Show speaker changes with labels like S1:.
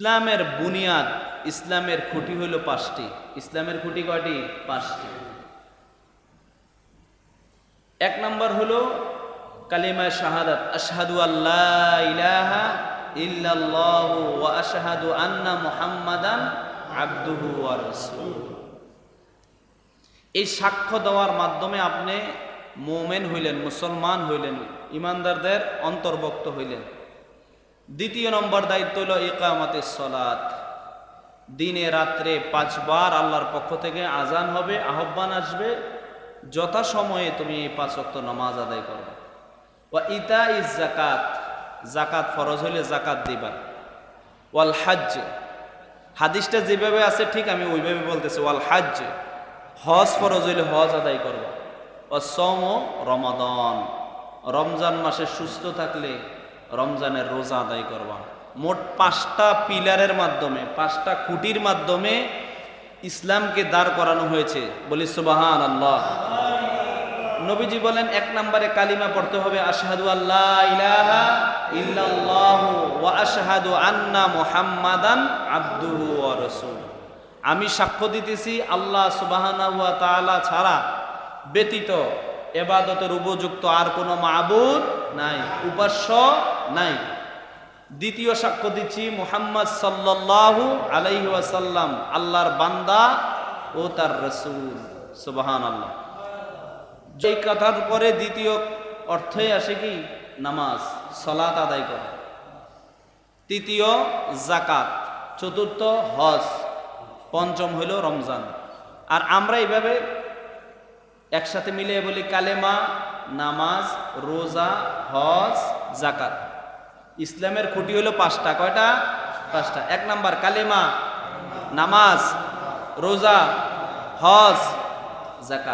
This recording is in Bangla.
S1: ইসলামের বুনিয়াদ, ইসলামের খুঁটি হইল পাঁচটি। ইসলামের খুঁটি কয়টি? পাঁচটি। এক নম্বর হলো কালিমা শাহাদাত, আশহাদু আল্লাহ ইল্লাল্লাহু ওয়া আশহাদু আন্না মুহাম্মাদান আবদুহু ওয়া রাসূলুহু। এই সাক্ষ্য দেওয়ার মাধ্যমে আপনি মোমেন হইলেন, মুসলমান হইলেন, ইমানদারদের অন্তর্ভুক্ত হইলেন। দ্বিতীয় নম্বর দায়িত্ব হলো ইকামাতে সলাত দিনে রাত্রে পাঁচবার আল্লাহর পক্ষ থেকে আজান হবে, আহ্বান আসবে। যথাসময়ে তুমি এই পাঁচ ওয়াক্ত নামাজ আদায় করবে। ওয়া ইতা ইজ জাকাত জাকাত ফরজ হইলে জাকাত দিবা। ওয়াল হাজ্জ, হাদিসটা যেভাবে আছে ঠিক আমি ওইভাবে বলতেছি, ওয়াল হাজ্জ, হজ ফরজ হইলে হজ আদায় করবা। ও সম রমাদন, রমজান মাসে সুস্থ থাকলে রমজানের রোজা আদায় করবা। মোট পাঁচটা পিলারের মাধ্যমে, পাঁচটা খুঁটির মাধ্যমে ইসলামকে দাঁড় করানো হয়েছে। বলি সুবাহান আল্লাহ নবীজি বলেন, এক নম্বরে কালিমা পড়তে হবে আল্লাহ ইলাহা ওয়া আন্না মুহাম্মাদান ওয়া রাসূল আমি সাক্ষ্য দিতেছি, আল্লাহ সুবহানাহু ওয়া তাআলা ছাড়া ব্যতীত এবাদতের উপযুক্ত আর কোনো মাবুদ নাই। উপাস্য নাই। দ্বিতীয় সাক্ষ্য দিচ্ছি, মুহাম্মদ সাল্লাল্লাহু আলাইহি ওয়াসাল্লাম, আল্লাহর বান্দা ও তার রসুল। সুবহানাল্লাহ। যেই কথার পরে দ্বিতীয় অর্থই আসে কি? নামাজ, সলাত আদায় করা। তৃতীয় জাকাত চতুর্থ, হজ। পঞ্চম হইল রমজান। আর আমরা এইভাবে একসাথে মিলে বলি কালেমা, নামাজ, রোজা, হজ জাকাত ইসলামের খুঁটি হলো পাঁচটা। কয়টা? পাঁচটা। এক নাম্বার কালেমা নামাজ রোজা হজ জাকাত